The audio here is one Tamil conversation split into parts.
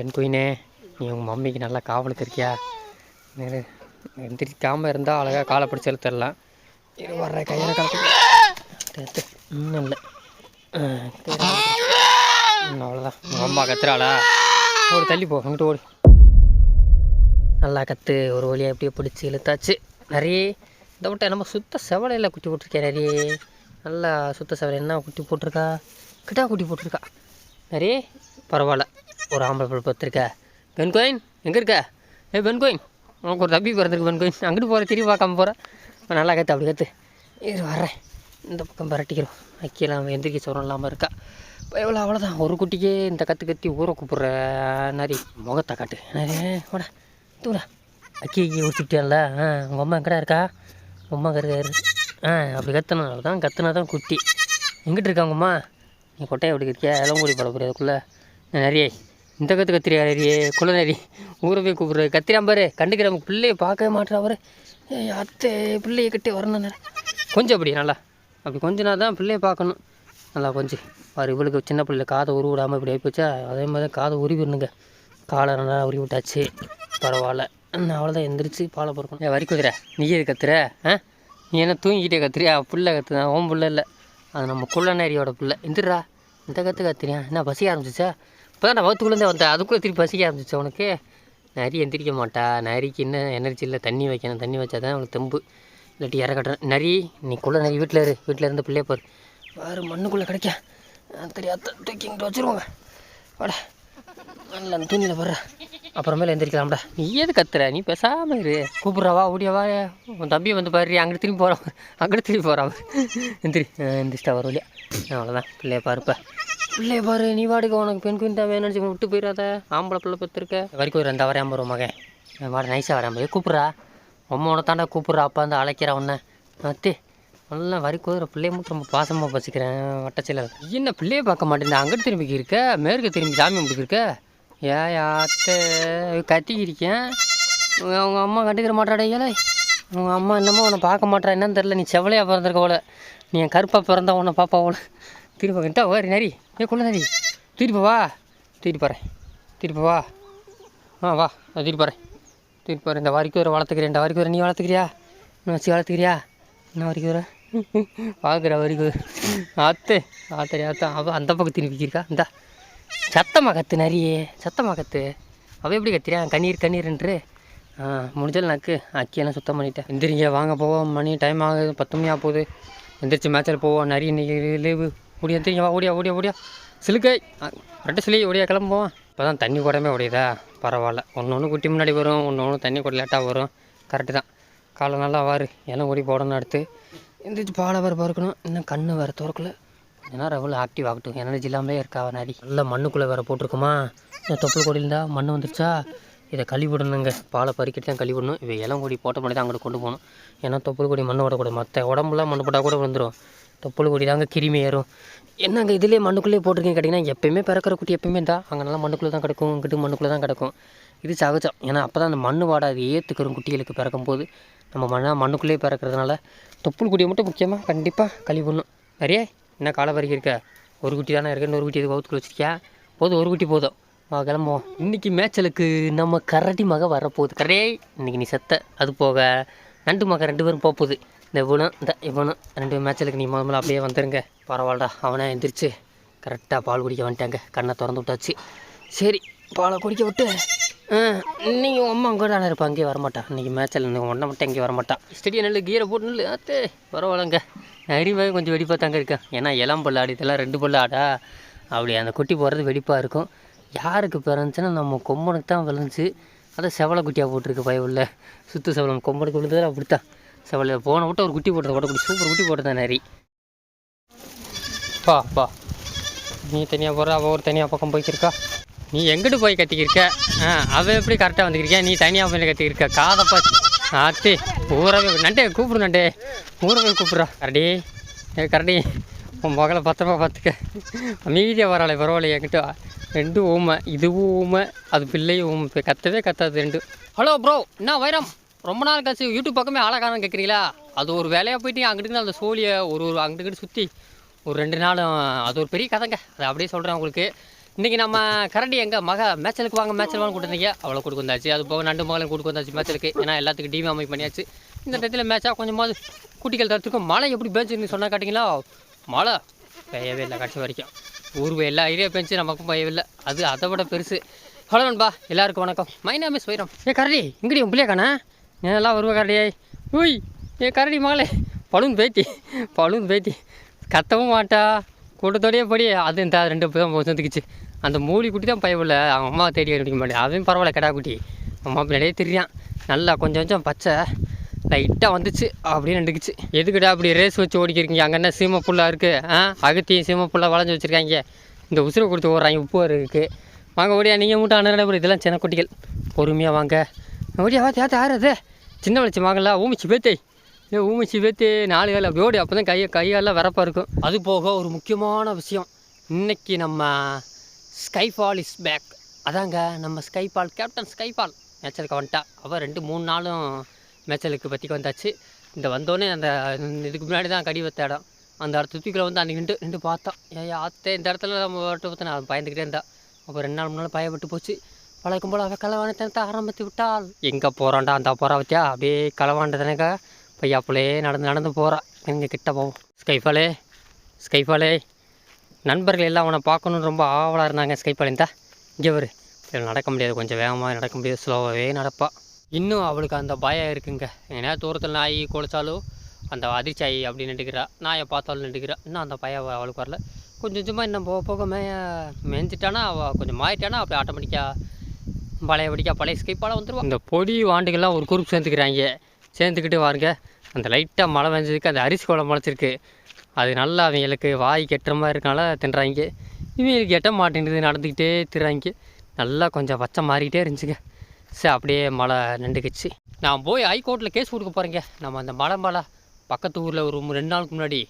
பெண் குயினே நீ உங்கள் மம்மிக்கு நல்லா காவலுக்கு இருக்கியா எந்திரிக்காமல் இருந்தால் அழகாக காலை பிடிச்சி எழுத்துடலாம் இது வர்ற கையில் காலத்து இன்னும் இல்லை. அவ்வளோதான் உங்கள் அம்மா கத்துறாளா? ஓடி தள்ளி போ. அங்கிட்டு ஓடி. நல்லா கற்று ஒரு வழியாக எப்படியோ பிடிச்சி இழுத்தாச்சு. நிறைய இந்த விட்ட நம்ம சுத்த செவலையில் குட்டி போட்டிருக்கேன் நிறைய. நல்லா சுத்த செவலை என்ன குட்டி போட்டிருக்கா? கிட்டா குட்டி போட்டிருக்கா? நிறைய? பரவாயில்ல. ஒரு ஆம்பளை பிள்ளை பார்த்துருக்க பெண் கோயின் எங்கே இருக்க? ஏ பெண் கோயின் உனக்கு ஒரு தப்பி பிறந்திருக்கு பெண் கோயின் அங்கிட்டு போகிற திரும்பி பார்க்காம போகிறேன் நல்லா கற்று அப்படி கற்று இரு வர்றேன். இந்த பக்கம் பரட்டிக்கிறோம். அக்கியெல்லாம் எந்திரிக்க சோரம் இல்லாமல் இருக்கா? இப்போ எவ்வளோ அவ்வளோதான் ஒரு குட்டிக்கே இந்த கற்று கத்தி ஊரை கூப்பிட்ற நரி முகத்தை காட்டு. நிறைய வாடா தூடா அக்கி அக்கி ஊற்றிட்டேன்ல ஆ உங்கள் அம்மா எங்கடா இருக்கா? உம்மா அம்மா ஆ அப்படி கத்துனா தான் கத்துனா தான் குட்டி. எங்கிட்டு இருக்கா உங்கள் அம்மா? நீ கொட்டையை அப்படி இருக்கியா? எல்லாம் பட போறியா நிறைய இந்த கற்று கத்திரியா நிறைய குள்ள நரி ஊரை போய் கூப்பிட்றது. கத்திராம் பாரு. கண்டுக்கிற பிள்ளையை பார்க்கவே மாட்டேறா அவரு ஏய் அத்தை பிள்ளைய கிட்டே வரணும் கொஞ்சம் அப்படி நல்லா. அப்படி கொஞ்ச தான் பிள்ளையை பார்க்கணும். நல்லா கொஞ்சம் பாரு இவளுக்கு சின்ன பிள்ளை காதை உருவி விடாமல் இப்படி ஆகிப்போச்சா அதே மாதிரி தான் காதை உருவிடணுங்க காலை நல்லா உருவி விட்டாச்சு. பரவாயில்ல. நான் அவ்வளோதான் எந்திரிச்சு பாலை பொறுக்கணும். ஏன் வரி குதிரை. நீ எது கத்துற? ஆ? நீ என்ன தூங்கிக்கிட்டே கத்துறியா? புள்ள கத்துதான் ஓம் புள்ள இல்லை. அது நம்ம குள்ளநேரியோட புள்ள. எந்திரா இந்த கற்று கத்துறியா? என்ன பசி ஆரம்பிச்சிச்சா? இப்போ தான் நான் வகுத்துக்குள்ளேருந்தே வந்தேன். அதுக்குள்ளே திருப்பி பசிக்க ஆரம்பிச்சிச்சு உனக்கு நரி எந்திரிக்க மாட்டா. நரிக்கு என்ன எனர்ஜி இல்லை. தண்ணி வைக்கணும். தண்ணி வச்சா தான் அவனுக்கு தெம்பு. இல்லாட்டி கட்டுறேன் நரி நீ குள்ளே நரி வீட்டில் இரு. வீட்டில் இருந்து பிள்ளைய பாரு. வேறு மண்ணுக்குள்ளே கிடைக்க. தெரியாத தூக்கிங்கிட்ட வச்சுருவாங்க. வாடா. நல்ல அந்த துணியில் போடுற அப்புறமேல எந்திரிக்கலாம்டா. நீ எது கத்துற? நீ பேசாமல் இரு. கூப்பிட்றவா வா வா. உன் தம்பி வந்து பாரு. அங்கிட்டு திரும்பி போகிறான் அங்கிட்டு திரும்பி போகிறான் எந்திரி எந்திரிச்சிட்டா வரும் வழியா. அவ்வளோதான் பிள்ளைய பாருப்ப. பிள்ளைய பாரு நீ வாடுக்க உனக்கு பெண் குயின் தான் வேணும்னு சொல்லி விட்டு போயிடாத ஆம்பளை பிள்ளை பெற்றிருக்க வரைக்கும் ஒரு ரெண்டா வரையாம வரும் மகன். வாட நைஸாக வரையாம கூப்பிட்றா. உன்னோட தாண்டா கூப்பிட்றா. அப்பா வந்து அழைக்கிறா உன்னை. அத்தே நல்லா வரி பிள்ளைய மட்டும் ரொம்ப பாசமாக பசிக்கிறேன் வட்டச்சில என்ன பிள்ளைய பார்க்க மாட்டேன் அங்கிட்டு திரும்பி இருக்க? மேற்கு திரும்பி சாமி கும்பிட்டு இருக்க? ஏ அத்தை கத்திக்கிருக்கேன் அவங்க அம்மா கண்டுக்கிற மாட்டாடா உங்கள் அம்மா என்னமோ உன்னை பார்க்க மாட்டா. என்னன்னு தெரில நீ செவலையாக பிறந்திருக்க போல. நீ என் கருப்பாக பிறந்தா உன்னை பாப்பா போல. திருப்பா கிட்ட வேறு நரி. ஏ குள்ள நரி. திருப்பி வா. திருப்பி போகிறேன் திருப்பி வா. ஆ வா. நான் திருப்பி போகிறேன் திருப்பி போகிறேன் இந்த வரைக்கும் வர வளர்த்துக்கிறேன் இந்த வரைக்கும் வர நீ வளர்த்துக்கிறியா? இன்னும் வச்சு வளர்த்துக்கிறியா? இன்னும் வரைக்கும் வர பார்க்குற வரைக்கும் ஆத்து. ஆத்தரி ஆத்தா. அவள் அந்த பக்கம் திருப்பிக்கிருக்கா இந்தா. சத்தமாக கத்து நிறைய சத்தமாக கத்து. அவள் எப்படி கத்துறியா கண்ணீர் கண்ணீர்ன்று ஆ முடிஞ்சல் நக்கு அக்கியெல்லாம் சுத்தம் பண்ணிட்டேன். எந்திரிங்க. வாங்க போவோம். மணி டைம் ஆகுது. பத்து மணி ஆக போகுது. எந்திரிச்சு மேட்சில் போவோம். நிறைய இன்னைக்கு லீவு. ஓடியா எந்திரிங்க ஓடியா ஓடியா ஓடியா. சிலுக்கை. ரெண்டு சிலி ஓடியா கிளம்புவோம். இப்போ தான் தண்ணி கூடமே ஓடியதா? பரவாயில்ல. ஒன்று ஒன்று குட்டி முன்னாடி வரும் ஒன்று ஒன்று தண்ணி கூட லேட்டாக வரும். கரெக்டு தான். காலை நல்லா வாரு. ஏன்னா ஓடி போடணும் அடுத்து. எந்திரிச்சு பாலை வேறு பார்க்கணும். இன்னும் கண்ணு வேறு திறக்கல. ஏன்னா ரவுல ஆக்டிவ் ஆகட்டும். எனர்ஜி இல்லாமலே இருக்கா நாடி நல்லா மண்ணுக்குள்ளே வேறு போட்டிருக்குமா? இந்த தொப்புள் கொடியிருந்தா இருந்தால் மண் வந்துருச்சா? இதை கழுவி விடணுங்க. பாலை பறிக்கிட்டு தான் கழுவி விடணும். இவை இளங்கொடி போட்ட பண்ணி தான் அங்கிட்டு கொண்டு போகணும். ஏன்னா தொப்புள் கொடி மண்ணை விடக்கூடாது மற்ற உடம்புலாம் மண்ணு போட்டால் கூட வந்துடும் தொப்புள் கொடி தாங்க கிருமி ஏறும். என்னங்க இதுலேயே மண்ணுக்குள்ளேயே போட்டிருக்கீங்க கேட்டிங்கன்னா எப்பயுமே பிறக்கிற குட்டி எப்பயுமே தான் அங்கே நல்லா மண்ணுக்குள்ளே தான் கிடக்கும் இங்கிட்டு மண்ணுக்குள்ளே தான் கிடக்கும். இது சகஜம். ஏன்னா அப்போ தான் அந்த மண் வாடாது ஏற்றுக்கிறோம் குட்டிகளுக்கு பிறக்கும் போது நம்ம மண்ணாக மண்ணுக்குள்ளேயே பிறக்கிறதுனால தொப்புள் குடியை மட்டும் முக்கியமாக கண்டிப்பாக கழுவி விடணும் நிறைய என்ன காலை வரைக்கும் இருக்க? ஒரு குட்டி தானே இருக்கு இன்னொரு குட்டி எதுக்கு வகுத்துக்குள்ள வச்சிருக்கியா? போதும் ஒரு குட்டி போதும். வா கிளம்புவோம். இன்றைக்கி மேய்ச்சலுக்கு நம்ம கரடி மக வரப்போகுது. கரடே இன்றைக்கி நீ செத்த அது போக நண்டு மக ரெண்டு பேரும் போகப்போகுது. போகுது இந்த இவனும் இந்த இவனும் ரெண்டு மேட்சலுக்கு நீ முதல்ல அப்படியே வந்துருங்க. பரவாயில்லடா அவனே எந்திரிச்சு கரெக்டாக பால் குடிக்க வந்துட்டாங்க. கண்ணை திறந்து விட்டாச்சு. சரி பாலை குடிக்க விட்டு நீங்கள் அம்மா அங்கே தானே இருப்பா. அங்கேயே வரமாட்டான் இன்றைக்கி மேட்சில் ஒன்றை மட்டும் அங்கேயே வரமாட்டான் ஸ்டெடியை நல்ல கீரை போட்டு நல்ல. ஆத்தே பரவாயில்லங்க. அறிவாக கொஞ்சம் வெடிப்பாக தாங்க இருக்கேன் ஏன்னா இளம் பல்லு இதெல்லாம் ரெண்டு பல்லு ஆடா. அப்படி அந்த குட்டி போடுறது வெடிப்பாக இருக்கும். யாருக்கு பிறந்துச்சுன்னா நம்ம கொம்பனுக்கு தான் விளைஞ்சி அதை செவலை குட்டியாக போட்டிருக்கு பயவுள்ள சுத்து செவலம் கொம்பனுக்கு விழுந்ததில் அப்படித்தான். செவலை போன விட்டு ஒரு குட்டி போட்டது கூட. சூப்பர் குட்டி போட்டதான் நரி. பா பா. நீ தனியாக போகிற அவள் ஒரு தனியாக பக்கம் போய்க்கிருக்கா. நீ எங்கிட்டு போய் கத்திக்கிருக்க? ஆ அவள் எப்படி கரெக்டாக வந்துக்கிறியா நீ தனியாக போய் கத்திக்கிருக்க? காதை பார்த்து. ஆத்தி ஊரவே நண்டே கூப்பிடு நண்டே. ஊரவே கூப்பிட்றா. கரடி ஏ கரடி. உன் மகளை பத்திரமா பார்த்துக்க. அமைதியாக வராளே பரவாயில்ல என்கிட்ட. ரெண்டும் ஊமை இதுவும் ஊமை அது பிள்ளையும் ஊமை. கத்தவே கத்தாது ரெண்டும். ஹலோ ப்ரோ என்ன வைரம்? ரொம்ப நாள் கழிச்சு யூடியூப் பக்கமே ஆளாக்காரன்னு கேட்குறீங்களா அது ஒரு வேலையாக போயிட்டு அங்கிட்டு அந்த சோழியை ஒரு ஒரு அங்கிட்டு சுற்றி ஒரு ரெண்டு நாளும் அது ஒரு பெரிய கதைங்க. அதை அப்படியே சொல்கிறேன் உங்களுக்கு. இன்றைக்கி நம்ம கரண்டி எங்கள் மக மேட்சலுக்கு வாங்க மேட்சல் வாங்க கொடுத்தீங்க அவ்வளோ கொடுக்க வந்தாச்சு. அது போக நண்டு மகளும் கொடுக்க வந்தாச்சு மேட்சலுக்கு ஏன்னா எல்லாத்துக்கும் டீம் அமைப்பு பண்ணியாச்சு. இந்த நேரத்தில் மேட்சாக கொஞ்சமாவது குட்டிகள் தரத்துக்கும் மழை எப்படி பேஞ்சுன்னு சொன்னால் காட்டிங்களா மழை பெய்யவே இல்லை கடைசி வரைக்கும். ஊர் எல்லா ஏரியா பெஞ்சு நமக்கும் பெய்யவே இல்லை அது அதை விட பெருசு. ஹலோ நண்பா எல்லாருக்கும் வணக்கம். மை நேம் இஸ் வைரம். ஏ கரடி இங்கடி உன் பிள்ளையா நல்லா வருவா கரடியே உய் என் கரடி மகளே பழுந்து பேத்தி பழுந்து பேத்தி கத்தவும் மாட்டா. கூட்டத்தோடயே படி. அது இந்த ரெண்டு தான் வந்துக்குச்சு அந்த மூலி குட்டி தான் பயவில்ல அவன் அம்மா தேடி கண்டுபிடிக்க மாட்டேன் அவன் பரவாயில்ல கடா குட்டி. அம்மா பின்னாடியே தெரியான். நல்லா கொஞ்சம் கொஞ்சம் பச்சை. லைட்டாக வந்துச்சு. அப்படியே நின்றுக்குச்சு. எதுக்குடா அப்படி ரேஸ் வச்சு ஓடிக்கிறீங்க அங்கே என்ன சீம புல்லாக இருக்குது ஆ? அகத்தியும் சீம புல்லாக வளைஞ்சு வச்சுருக்காங்க. இந்த உசுரை கொடுத்து ஓடுறாங்க. உப்பு இருக்குது வாங்க ஓடியா நீங்கள் மட்டும் அண்ணன் இதெல்லாம் சின்ன குட்டிகள் பொறுமையாக வாங்க. ஓடியா வா தேத்த யார் அது சின்ன வளர்ச்சி வாங்கல ஊமிச்சு பேத்தை. இல்லை ஊமிச்சு பேத்து நாலு வேலை அப்படி ஓடி அப்போ தான் கையை கையெல்லாம் வரப்பாக இருக்கும். அது போக ஒரு முக்கியமான விஷயம். இன்னைக்கு நம்ம ஸ்கைஃபால் இஸ் பேக் அதாங்க நம்ம ஸ்கைஃபால் கேப்டன் ஸ்கைஃபால் மேட்சலுக்கு வந்துட்டா. அவள் ரெண்டு மூணு நாளும் மேட்சலுக்கு பற்றிக்கு வந்தாச்சு. இந்த வந்தோடனே அந்த இதுக்கு முன்னாடி தான் கடி வைத்த இடம். அந்த இடத்து தூக்கில் வந்து அன்றைக்கி நின்று நின்று பார்த்தோம் ஏன் ஆத்தே இந்த இடத்துல நம்ம விட்டு பார்த்தேன் நான் பயந்துக்கிட்டே இருந்தா. அப்போ ரெண்டு நாள் முன்னால் பயப்பட்டு போச்சு. பழக்கம் போல் அவள் களவாண்டத்தை ஆரம்பித்து விட்டாள் எங்கே போகிறான்டா அந்த போகிறா வத்தியா அப்படியே களவாண்டதுனக்கா பையாப்புலே நடந்து நடந்து போகிறா எங்கே கிட்ட போவோம். ஸ்கைஃபாலே ஸ்கைஃபாலே நண்பர்கள் எல்லாம் அவனை பார்க்கணுன்னு ரொம்ப ஆவலாக இருந்தாங்க ஸ்கைஃபாலேந்தா இங்கே வரு. இதில் நடக்க முடியாது. கொஞ்சம் வேகமாக நடக்க முடியாது. ஸ்லோவாகவே நடப்பாள் இன்னும் அவளுக்கு அந்த பயம் இருக்குங்க. ஏன்னா தூரத்தில் நாய் குலைச்சாலும் அந்த அதிர்ச்சி ஆகி அப்படி நின்றுக்கிறா. நாயை பார்த்தாலும் நின்றுக்கிறா. இன்னும் அந்த பயம் அவளுக்கு வரல. கொஞ்சம் கொஞ்சமாக இன்னும் போக போக மேய மேய்ஞ்சிட்டானா அவள் கொஞ்சம் மாறிட்டானா அப்படி ஆட்டோமேட்டிக்காக பழைய படிக்கா பழைய ஸ்கிப்பால் வந்துடுவோம் இந்த பொடி வாண்டுகள்லாம் ஒரு குரூப் சேர்ந்துக்கிறாங்க. சேர்ந்துக்கிட்டு வாருங்க. அந்த லைட்டாக மழை பெஞ்சதுக்கு அந்த அரிசி குளம் முளைச்சிருக்கு. அது நல்லா அவங்களுக்கு வாய் கெட்டுற மாதிரி இருக்கனால தின்றாங்க. இவங்களுக்கு எட்ட மாட்டேங்குது நடந்துக்கிட்டே திறாங்க நல்லா கொஞ்சம் பச்சை மாறிக்கிட்டே இருந்துச்சுங்க. சரி அப்படியே மழை நின்றுக்குச்சு. நான் போய் ஹைகோர்ட்டில் கேஸ் கொடுக்க போகிறேங்க நம்ம அந்த மலை மலை பக்கத்து ஊரில் ஒரு ரெண்டு நாளுக்கு முன்னாடி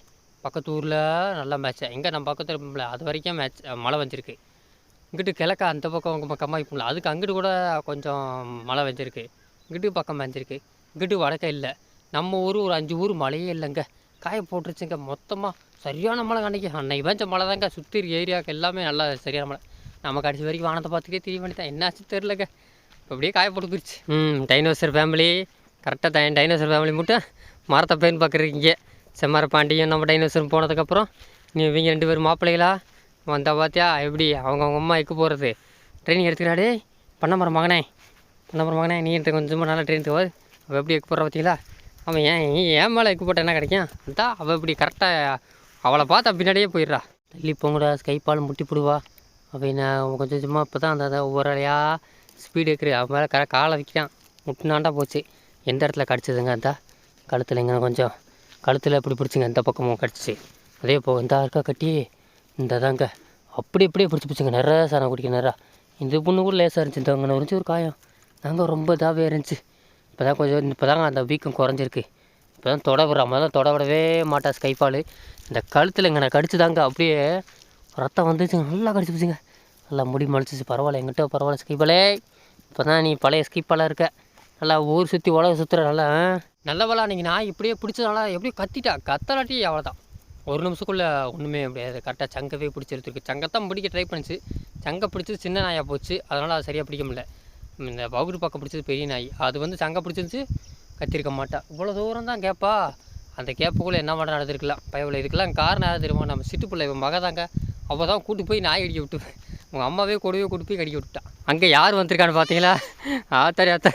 பக்கத்து ஊரில் நல்லா மேட்ச் எங்கே நம்ம பக்கத்தில் அது வரைக்கும் மேட்ச் மழை வந்துருக்கு இங்கிட்டு கிழக்க அந்த பக்கம் உங்கள் பக்கமாக இப்போ அதுக்கு அங்கிட்டு கூட கொஞ்சம் மழை வெஞ்சிருக்கு இங்கிட்டு பக்கம் வெஞ்சிருக்கு இங்கிட்டு வடக்க இல்லை. நம்ம ஊர் ஒரு அஞ்சு ஊர் மழையே இல்லைங்க. காய போட்டுருச்சுங்க. மொத்தமாக சரியான மழை அன்னைக்கு. அன்னைக்கு வெஞ்ச மழை தாங்க. சுற்றி ஏரியாவுக்கு எல்லாமே நல்லா சரியான மழை. நம்ம கடைசி வரைக்கும் வானத்தை பார்த்துக்கே தெரிய வேண்டியதான் என்னாச்சு தெரிலங்க இப்போ அப்படியே காய போட்டு போயிடுச்சு ம் டைனோசர் ஃபேமிலி கரெக்டாக தை டைனோசர் ஃபேமிலி மட்டும் மரத்தை பேன் பார்க்குறீங்க. செம்மர பாண்டியன் நம்ம டைனோசர் போனதுக்கப்புறம். நீ இவங்க ரெண்டு பேரும் மாப்பிள்ளைகளா? வந்தா பார்த்தியா எப்படி? அவங்க அவங்க அம்மா எக்கு போகிறது ட்ரெயினிங் எடுத்துக்கிறாடே. பண்ணமரம் மகனே. பண்ணமரம் மகனே. நீ எடுத்து கொஞ்சமாக நல்லா ட்ரெயின் போது அவள் எப்படி எக்கு போகிற பார்த்தீங்களா அவன் ஏன் ஏன் மேலே எக்கு போட்டால் என்ன கிடைக்கும்? அதான் அவள் இப்படி கரெக்டாக அவளை பார்த்தா பின்னாடியே போயிடுறா. தள்ளி போங்கடா ஸ்கைப்பால் முட்டி போடுவா. அவன் நான் கொஞ்சம் கொஞ்சமாக இப்போ தான் அந்த ஒவ்வொரு வேலையாக ஸ்பீடு ஏற்று அவன் மேலே கரெக்டாக காலை வைக்கிறான். முட்டினாண்டா போச்சு. எந்த இடத்துல கடிச்சதுங்க அந்த கழுத்தில் இங்கே கொஞ்சம். கழுத்தில் இப்படி பிடிச்சிங்க எந்த பக்கமும் கடிச்சிச்சு அதே போக இந்த இருக்கா கட்டி? இந்த தாங்க அப்படி அப்படியே பிடிச்சி பிடிச்சிங்க. நிறையா சாரம் குடிக்க நிறையா இந்த பொண்ணு கூட லேசாக இருந்துச்சு. இந்த அங்கே இருந்துச்சு ஒரு காயம். நாங்கள் ரொம்ப இதாகவே இருந்துச்சு. இப்போ தான் கொஞ்சம் இப்போ தாங்க அந்த வீக்கம் குறைஞ்சிருக்கு. இப்போ தான் தொட தான் தொட விடவே மாட்டா ஸ்கைப்பால். இந்த கழுத்தில் இங்கே நான் கடிச்சு தாங்க அப்படியே ரத்தம் வந்துச்சுங்க நல்லா கடிச்சு போச்சுங்க நல்லா முடி மலைச்சிச்சு. பரவாயில்ல. எங்கிட்ட பரவாயில்ல ஸ்கைஃபாலே இப்போ தான் நீ பழைய ஸ்கைப்பாலாக இருக்க. நல்லா ஊர் சுற்றி உலக சுற்றுற நல்லா நல்லவளா நீங்கள் நான் இப்படியே பிடிச்சதுனால எப்படியும் கத்திட்டா. கத்தலாட்டி அவ்வளோதான் ஒரு நிமிஷத்துக்குள்ளே ஒன்றுமே முடியாது. கரெக்டாக சங்கவே பிடிச்சிருக்கு சங்கத்தான் பிடிக்க ட்ரை பண்ணுச்சு. சங்கை பிடிச்சது சின்ன நாயாக போச்சு. அதனால் அது சரியாக பிடிக்க முடியல. இந்த வகுடு பக்கம் பிடிச்சது பெரிய நாய். அது வந்து சங்கை பிடிச்சிருந்துச்சு. கத்திருக்க மாட்டா. இவ்வளோ தூரம் தான் கேட்பா அந்த கேப்புக்குள்ளே என்ன பண்ண நடந்திருக்கலாம். பயவில் இதுக்கெல்லாம் காரணம் யாரும் தெரியுமா? நம்ம சிட்டுப்பிள்ளை. இவன் மக தாங்க. அவள் தான் கூட்டு போய் நாய் அடிக்க விட்டு. உங்கள் அம்மாவே கூடவே கூட்டு போய் கடிக்க விட்டுட்டான் அங்கே யார் வந்திருக்கான்னு பார்த்தீங்களா ஆத்தாரி ஆத்தா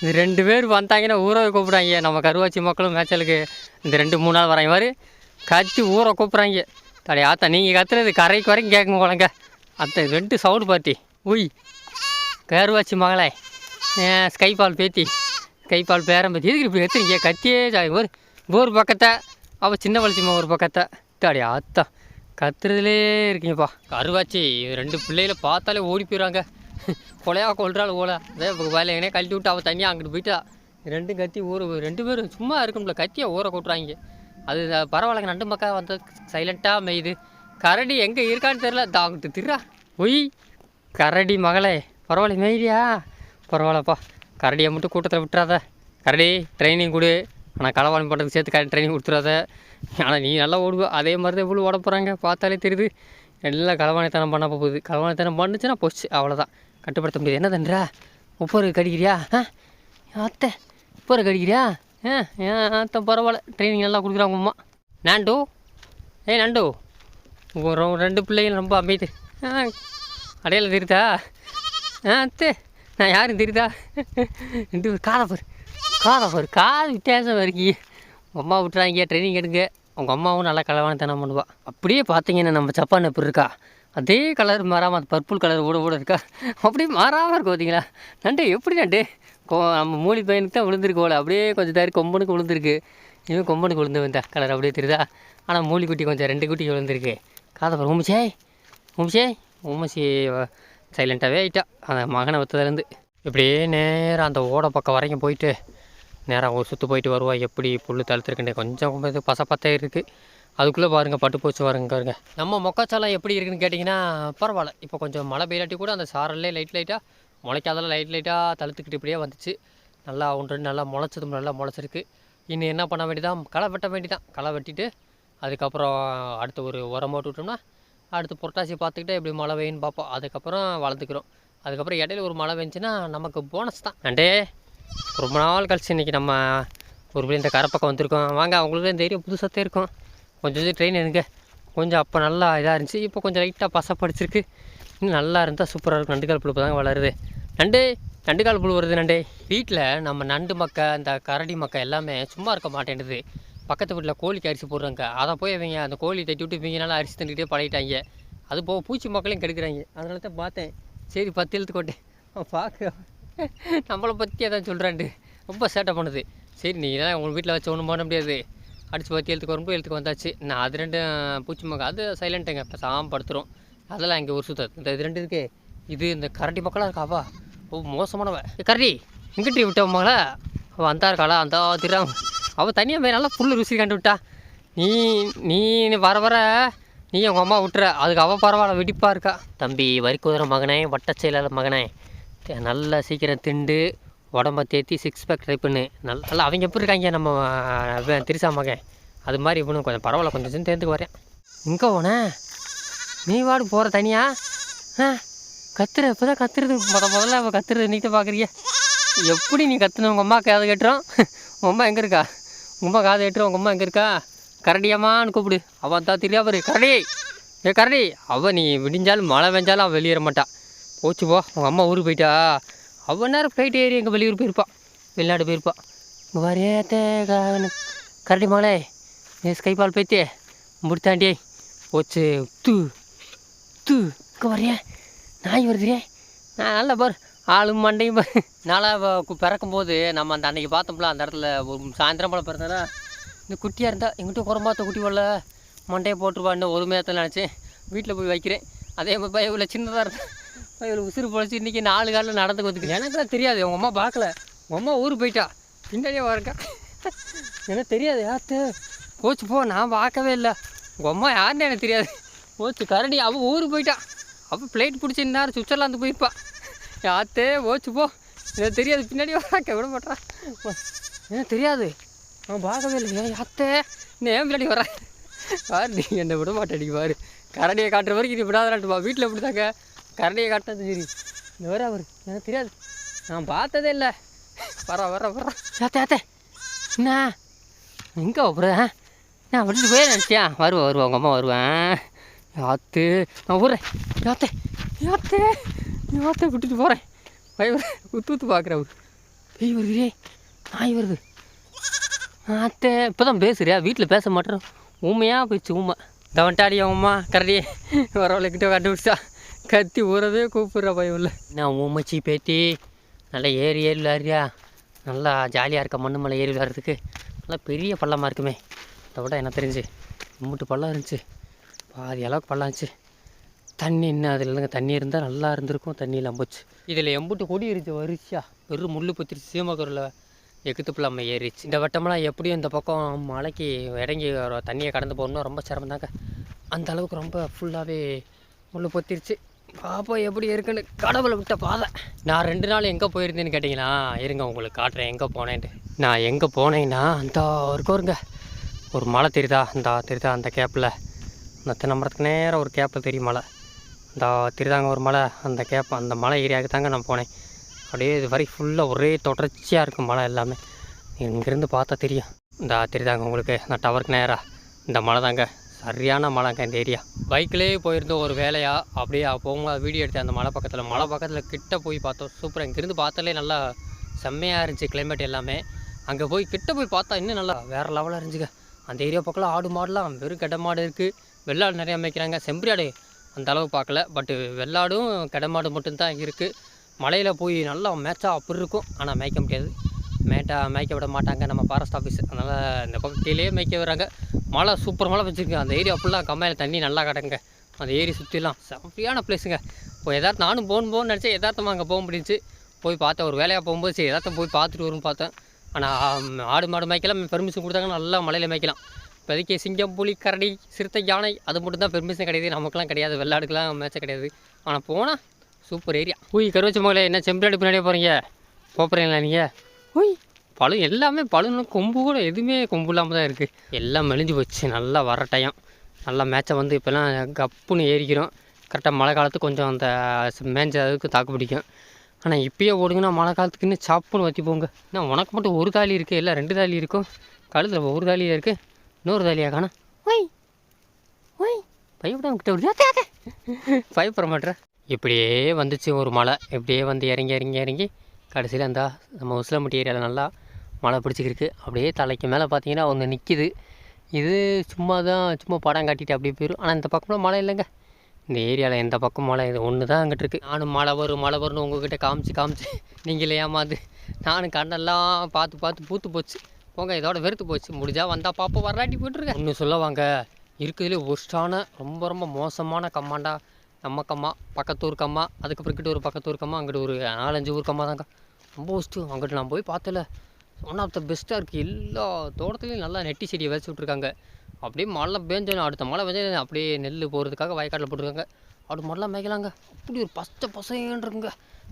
இது ரெண்டு பேர் வந்தாங்கன்னா ஊரவை கூப்பிடுறாங்க நம்ம கருவாச்சி மக்களும் மேய்ச்சலுக்கு இந்த ரெண்டு மூணு நாள் வராங்க. மாதிரி கத்தி ஊரை கூப்பிட்றாங்க. தடை ஆத்தா நீங்கள் கத்துறது கரைக்கு வரைக்கும் கேட்குங்க போலங்க அத்தை ரெண்டு சவுண்டு பார்ட்டி உய். கருவாச்சி மகளே. ஏன் ஸ்கைபால் பேத்தி. ஸ்கைபால் பேரம் பேத்தி. எதுக்கு இப்படி எத்தனை கத்தியே ஜாய். ஒரு ஒரு பக்கத்தை. அவள் சின்ன வளர்ச்சிமா ஒரு பக்கத்தை. தாடி ஆத்தா. கத்துறதுலே இருக்கீங்கப்பா. கருவாச்சி ரெண்டு பிள்ளைகளை பார்த்தாலே ஓடி போயிடுறாங்க. கொலையாக கொள்றாள் ஓல அதே வேலை கழட்டி விட்டு அவள் தனியாக அங்கிட்டு போயிட்டா. ரெண்டும் கத்தி ஊற ரெண்டு பேரும் சும்மா இருக்கும்ல. கத்தியை ஊற கொட்டுறாங்க. அது அஹ், பரவாயில்லைங்க. நண்டு மக்கா வந்து சைலண்ட்டாக மேயுது. கரடி எங்கே இருக்கான்னு தெரில தாங்கிட்டு திர்றா ஒய் கரடி மகளே பரவாயில்ல மேய்டியா பரவாயில்லப்பா. கரடியை மட்டும் கூட்டத்தில் விட்டுறாத. கரடி ட்ரைனிங் கொடு. ஆனால் களவாணி பண்ணுறதுக்கு சேர்த்து கரடி ட்ரைனிங் கொடுத்துறாத. ஆனால் நீ நல்லா ஓடுவ. அதே மாதிரி தான் இவ்வளோ ஓட போகிறாங்க பார்த்தாலே தெரியுது. எல்லாம் களவாணித்தனம் பண்ண போகுது. களவாணித்தனம் பண்ணுச்சுன்னா போச்சு. அவ்வளோதான் கட்டுப்படுத்த முடியாது. என்ன தன்றா உப்பரு கடிக்கிறியா? ஆ? அத்தை உப்பரு கடிக்கிறியா? ஆ ஏன் பரவாயில்ல. ட்ரைனிங் நல்லா கொடுக்குறாங்க அம்மா நண்டு ஏய் நண்டு. ஒரு ரெண்டு பிள்ளைகள் ரொம்ப அமைதி. ஆ அடையாளம் தெரியுதா? ஆ அத்தே நான் யாரும் தெரியுதா? ரெண்டு பேர் காதை பாரு. காதை பாரு. காது வித்தியாசம் இருக்கு. அம்மா விட்டுறாங்க ட்ரைனிங் எடுங்க. உங்கள் அம்மாவும் நல்லா கலவான தினம் பண்ணுவா. அப்படியே பார்த்தீங்கன்னா நம்ம ஜப்பான் எப்படி இருக்கா? அதே கலர் மாறாமல் அந்த பர்பிள் கலர் ஓட ஓட இருக்கா? அப்படியே மாறாமல் இருக்கும் பார்த்தீங்களா நண்டு எப்படி நண்டு? கோ நம்ம மூலி பையனுக்கு தான் விழுந்திருக்கு போல. அப்படியே கொஞ்சம் தாரி கொம்பனுக்கு விழுந்திருக்கு. இவன் கொம்பனுக்கு விழுந்து வந்தா கலர் அப்படியே தெரியுதா? ஆனால் மூலி குட்டி கொஞ்சம் ரெண்டு குட்டி விழுந்திருக்கு. காதப்பறம் பாரு உமிச்சே உமிச்சே உமசி சைலண்ட்டாகவே ஆயிட்டா. அந்த மகனை வத்ததுலேருந்து. இப்படியே நேராக அந்த ஓட பக்கம் வரைக்கும் போயிட்டு நேராக ஒரு சுற்று போயிட்டு வருவா. எப்படி புல் தழுத்துருக்குன்னு கொஞ்சம் இது பசப்பத்தே இருக்குது அதுக்குள்ளே பாருங்கள் பட்டு போச்சு பாருங்க பாருங்க. நம்ம மொக்காச்சாலம் எப்படி இருக்குன்னு கேட்டிங்கன்னா பரவாயில்ல. இப்போ கொஞ்சம் மழை பெய்யாட்டி கூட அந்த சாரல்லே லைட் லைட்டாக முளைக்காதெல்லாம் லைட் லைட்டாக தழுத்துக்கிட்டு இப்படியே வந்துச்சு. நல்லா ஒன்று ரெண்டு நல்லா முளைச்சதும் நல்லா முளைச்சிருக்கு. இன்னும் என்ன பண்ண வேண்டியதான் களை வெட்ட வேண்டிதான். களை வெட்டிட்டு அதுக்கப்புறம் அடுத்து ஒரு உரம் போட்டு விட்டோம்னா அடுத்து புரட்டாசி பார்த்துக்கிட்டே எப்படி மழை பெய்யுன்னு பார்ப்போம். அதுக்கப்புறம் வளர்த்துக்கிறோம். அதுக்கப்புறம் இடையில ஒரு மழை பெஞ்சுன்னா நமக்கு போனஸ் தான். அண்டே ரொம்ப நாள் கழிச்சு இன்றைக்கி நம்ம ஒரு வழி இந்த கரை வந்திருக்கோம். வாங்க அவங்களுக்கு தைரியம் புதுசாக இருக்கும் கொஞ்சம் கொஞ்சம் ட்ரெயின் எடுங்க. கொஞ்சம் அப்போ நல்லா இதாக இருந்துச்சு. இப்போ கொஞ்சம் லைட்டாக பசப்படிச்சிருக்கு இன்னும் நல்லா இருந்தால் சூப்பராக இருக்கும். நண்டுக்கால் பிள்ளைப்பு தாங்க வளருது. நண்டு கால் புழு வருது நண்டு. வீட்டில் நம்ம நண்டு மக்க இந்த கரடி மக்க எல்லாமே சும்மா இருக்க மாட்டேன்டுது பக்கத்து வீட்டில் கோழிக்கு அரிசி போடுறாங்க. அதை போய் இவங்க அந்த கோழி தட்டி விட்டு இவங்கனால அரிசி தண்டிக்கிட்டே பழகிட்டாங்க. அது போக பூச்சி மக்களையும் கெடுக்கிறாங்க. அதனால தான் பார்த்தேன். சரி பத்து எழுத்து கொட்டேன் பார்க்க நம்மளை பற்றி அதான் சொல்கிறாண்டு ரொம்ப சேட்டை பண்ணுது. சரி நீ தான் உங்கள் வீட்டில் வச்சு ஒன்றும் பண்ண முடியாது. அடித்து பற்றி எழுத்துக்கு வரும்போது எழுத்துக்கு வந்தாச்சு. நான் அது ரெண்டு பூச்சி மக்க அது சைலண்ட்டுங்க இப்போ சாம் படுத்துரும். அதெல்லாம் இங்கே ஒரு சுத்தம். இந்த இது ரெண்டு இருக்கே இது இந்த கரடி மக்களாக இருக்காவா ஓ மோசமானவ கரடி இங்கிட்டி விட்ட அவள் இருக்காளா? அந்த திராம அவள் தனியாக போய் நல்லா புல் ருசி கண்டு விட்டா. நீ நீ வர வர நீ உங்கள் அம்மா விட்டுற. அதுக்கு அவள் பரவாயில்ல வெடிப்பாக இருக்கா. தம்பி வரிக்குதிர மகனே வட்டச்செயலாளர் மகனே. நல்லா சீக்கிரம் திண்டு உடம்ப தேத்தி சிக்ஸ் பேக் ட்ரை பண்ணு. நல்லா அவங்க எப்படி இருக்காங்க? நம்ம இவன் திரிசா மகன். அது மாதிரி இவனும் கொஞ்சம் பரவாயில்ல கொஞ்சம் கொஞ்சம் தேர்ந்துக்கு வரேன். இங்கே போன. நீ வாடு போகிற தனியாக ஆ? கத்துற இப்போ தான் கத்துறது. முத முதல்ல அவள் கத்துறது நீத்த பார்க்குறிய எப்படி நீ கத்துன? உங்கள் அம்மா காது கேட்டுறோம் உங்கள் அம்மா எங்கே இருக்கா? உங்கள் அம்மா காது கேட்டுரும். உங்கள் அம்மா எங்கே இருக்கா? கரடியம்மான்னு கூப்பிடு. அவன் தான் தெரியா பாரு கரடி. ஏ கரடி. அவள் நீ விடிஞ்சாலும் மழை பெஞ்சாலும் அவள் வெளியேற மாட்டா. போச்சு போ. உங்கள் அம்மா ஊருக்கு போயிட்டா? அவள் நேரம் ஃப்ளைட் ஏறி எங்கள் வெளியூர் போயிருப்பா. வெளிநாடு போயிருப்பா. இங்கே வரையாத்தே கரடி மகளே நீ ஸ்கைபால் போய்த்தே முடித்தாண்டியே. போச்சு. தூ. தூ. இங்கே வரையா நாய் வருதுரே நான் நல்லா பார் ஆளும் மண்டையும் பாரு. நாளாக பிறக்கும்போது நம்ம அந்த அன்னைக்கு பார்த்தோம்ல அந்த இடத்துல ஒரு சாயந்தரம் போல் பிறந்தானா இந்த குட்டியாக இருந்தால் எங்கிட்ட குரம்பாத்த குட்டி போல மண்டையை போட்டுருவா இன்னும் ஒரு மேத்தில் நினச்சேன். வீட்டில் போய் வைக்கிறேன். அதே மாதிரி பையன் இவ்வளோ சின்னதாக இருந்தால் பையன் இவ்வளோ உசுறு பொழைச்சி இன்றைக்கி நாலு காலில் நடந்து வந்துருக்கு எனக்குலாம் தெரியாது. உங்கள் அம்மா பார்க்கல. உங்கள் அம்மா ஊர் போயிட்டா. பின்னாடியே வரக்கா எனக்கு தெரியாது யாத்து போச்சு போ நான் பார்க்கவே இல்லை. உங்கள் அம்மா யாருன்னு எனக்கு தெரியாது. போச்சு கரடி அவன் ஊருக்கு போயிட்டா. அப்போ ஃப்ளைட் பிடிச்சி நேரம் சுவிட்சர்லாந்து போயிருப்பா யாத்தே ஓச்சு போ. எனக்கு தெரியாது பின்னாடி வராக்க விட மாட்டா. எனக்கு தெரியாது. அவன் பார்க்கவே இல்லை ஏன் யாத்தே இன்னும் ஏன் பின்னாடி வரேன் பாரு நீ என்னை விட மாட்டேன் பாரு. கரடியை காட்டுற வரைக்கும் நீ விடாதான்ட்டுப்பா வீட்டில் எப்படி கரடியை காட்டினது சரி. இந்த வர அவர். எனக்கு தெரியாது. நான் பார்த்ததே இல்லை. வர வர வர யாத்தே யாத்தே என்ன? எங்கே போகிறேன் நான் விட்டுட்டு போய் நினச்சியா? வருவேன் வருவேன் உங்கள் அம்மா வருவேன் யாத்து நான் போகிறேன் யாத்தே யாத்தே யாத்தே விட்டுட்டு போகிறேன் பய உத்து ஊத்து பார்க்குறேன் அவர். பெய் வருகிறே நாய் வருது. ஆத்தே இப்போ தான் பேசுறியா? வீட்டில் பேச மாட்டேன் ஊமையாக போயிடுச்சு ஊமை. இந்த உமா உம்மா கரடி வரவழைக்கிட்ட கண்டுபிடிச்சா கத்தி ஊறவே கூப்பிட்றா பயம் இல்லை நான் ஊமச்சி பேத்தி? நல்லா ஏறி ஏறி விளாடுறியா நல்லா ஜாலியாக இருக்க மண்ணு மலை ஏறி விளாட்றதுக்கு நல்லா பெரிய பள்ளமாக இருக்குமே. அதை விட என்ன தெரிஞ்சு? மூட்டு பள்ளம் இருந்துச்சு. பாதி அளவுக்கு பள்ளம் தண்ணி என்ன அதில் இல்லைங்க. தண்ணி இருந்தால் நல்லா இருந்திருக்கும். தண்ணியில் அம்புச்சு இதில் எம்புட்டு கொடி இருந்துச்சு வரிசையா வெறும் முள்ளு பத்திரிச்சு. சீமக்கரில் எகுத்துப்பில் அம்மை ஏறிச்சு இந்த வட்டமெல்லாம் எப்படியும் இந்த பக்கம் மலைக்கு இறங்கி தண்ணியை கடந்து போகணும் ரொம்ப சிரமம் தாங்க. அந்த அளவுக்கு ரொம்ப ஃபுல்லாகவே முள்ளு பொத்திருச்சு. பாப்பா எப்படி இருக்குன்னு கடவுளை விட்ட பாதை. நான் ரெண்டு நாள் எங்கே போயிருந்தேன்னு கேட்டிங்களா? இருங்க உங்களுக்கு காட்டுறேன். எங்கே போனேன்ட்டு. நான் எங்கே போனேன்னா அந்த ஒரு ஒரு மலை தெரியுதா? அந்த தெரியுதா? அந்த கேப்பில் இந்த தென்னை மரத்துக்கு நேரம் ஒரு கேப்பில் தெரியும் மலை. இந்த திருதாங்க ஒரு மலை. அந்த கேப் அந்த மலை ஏரியாவுக்கு தாங்க நான் போனேன். அப்படியே இது வரை ஃபுல்லாக ஒரே தொடர்ச்சியாக இருக்கும் மலை எல்லாமே. இங்கேருந்து பார்த்தா தெரியும். இந்த தெரியுதாங்க உங்களுக்கு இந்த டவருக்கு நேராக இந்த மலை தாங்க. சரியான மலைங்க இந்த ஏரியா. பைக்கிலே போயிருந்த ஒரு வேலையாக அப்படியே போகும்போது வீடியோ எடுத்தேன் அந்த மலை பக்கத்தில். மலை பக்கத்தில் கிட்ட போய் பார்த்தோம். சூப்பராக இங்கேருந்து பார்த்தாலே நல்லா செம்மையாக இருந்துச்சு கிளைமேட் எல்லாமே. அங்கே போய் கிட்ட போய் பார்த்தா இன்னும் நல்லா வேறு லெவலாக இருந்துச்சுங்க. அந்த ஏரியா பக்கம்லாம் ஆடு மாடுலாம் வெறும் கெட்ட மாடு இருக்குது வெள்ளாடு நிறையா மேய்க்கிறாங்க செம்பரியாடு அந்த அளவு பார்க்கல பட்டு வெள்ளாடும் கிடமாடு மட்டும்தான் இருக்குது மலையில் போய் நல்லா மேய்ச்சா அப்படி இருக்கும் ஆனால் மேய்க்க முடியாது மேட்டா மேய்க்க விட மாட்டாங்க நம்ம ஃபாரஸ்ட் ஆஃபீஸ் அதனால் இந்த பக்கம் கீழே மேய்க்க வர்றாங்க மழை சூப்பர் மழை வச்சுருக்கேன் அந்த ஏரியா ஃபுல்லாக கம்மையில் தண்ணி நல்லா கிடங்க அந்த ஏரி சுற்றிலாம் செம்மையான பிளேஸுங்க இப்போ எதார்த்தம் நானும் போகணும் போகணும்னு நினச்சேன் எதார்த்தமாக அங்கே போக முடிஞ்சு போய் பார்த்தேன் ஒரு வேலையாக போகும்போது சரி எதார்த்தம் போய் பார்த்துட்டு வரும்னு பார்த்தேன் ஆனால் ஆடு மாடு மேய்க்கலாம் பெர்மிஷன் கொடுத்தாங்க நல்லா மலையில் மேய்க்கலாம் இப்போதைக்கு சிங்கம் புலி கரடி சிறுத்தை யானை அது மட்டும் தான் பெர்மிஷன் கிடையாது. நமக்குலாம் கிடையாது. வெள்ளாடுக்கெலாம் மேட்ச கிடையாது. ஆனால் போனால் சூப்பர் ஏரியா ஊய் கருவச்சி மகளே என்ன செம்பராடி பின்னாடியே போகிறீங்க போகிறீங்களா நீங்கள் ஊய் பழு எல்லாமே பழுன்னு கொம்பு கூட எதுவுமே கொம்பு இல்லாமல் தான் இருக்குது எல்லாம் மெலிஞ்சு போச்சு. நல்லா வர டைம் நல்லா மேட்சை வந்து இப்போல்லாம் கப்புன்னு ஏறிக்கிறோம். கரெக்டாக மழை காலத்துக்கு கொஞ்சம் அந்த மேஞ்ச அதுக்கு தாக்கு பிடிக்கும். ஆனால் இப்பயே ஓடுங்கன்னா மழை காலத்துக்கு இன்னும் சாப்புன்னு வச்சு போங்க இன்னும் உனக்கு மட்டும் ஒரு தாலி இருக்குது இல்லை ரெண்டு தாலி இருக்கும்? கழுத்தில் ஒரு தாலி இருக்குது இன்னொரு தாலியாக காணும் ஒய் ஒய் பயப்பட கிட்ட விடுதா பயப்பட மாட்டேன் இப்படியே வந்துச்சு ஒரு மலை இப்படியே வந்து இறங்கி இறங்கி இறங்கி கடைசியில் அந்த நம்ம உசிலம்பட்டி ஏரியாவில் நல்லா மழை பிடிச்சிக்கிருக்கு. அப்படியே தலைக்கு மேலே பார்த்தீங்கன்னா ஒன்று நிற்கிது இது சும்மா தான் சும்மா படம் காட்டிட்டு அப்படியே போயிடும் ஆனால் இந்த பக்கம்லாம் மழை இல்லைங்க. இந்த ஏரியாவில் எந்த பக்கம் மழை இது ஒன்று தான் அங்கிட்டு இருக்குது நானும் மழை வரும் மழை வரும்னு உங்ககிட்ட காமிச்சு காமிச்சு நீங்களே ஏமாந்து நானும் கண்ணெல்லாம் பார்த்து பார்த்து பூத்து போச்சு. போங்க இதோட வெறுத்து போச்சு. முடிஞ்சால் வந்தால் பாப்பா வராட்டி போட்டுருக்கேன் ஒன்று சொல்லுவாங்க. இருக்கிறதுலே ஒர்ஸ்டான ரொம்ப ரொம்ப மோசமான கம்மாண்டா. நம்ம கம்மா பக்கத்தூர் கம்மா அதுக்கப்புறம் ஒரு பக்கத்தூர் கம்மா அங்கிட்டு ஒரு நாலஞ்சு ஊர் கம்மா தாங்க. ரொம்ப ஒஸ்ட்டு அங்கிட்டு நான் போய் பார்த்தல. ஒன் ஆஃப் த பெஸ்ட்டாக இருக்குது எல்லா தோட்டத்துலேயும் நல்லா நெட்டி செடியை வச்சு விட்ருக்காங்க அப்படியே மழை பேஞ்சோன்னு அடுத்த மழை பெஞ்சு அப்படியே நெல் போகிறதுக்காக வயக்காட்டில் போட்டிருக்காங்க. அப்படி மழைலாம் மேய்க்கலாங்க. அப்படி ஒரு பச்சை பசைன்னு இருக்குங்க.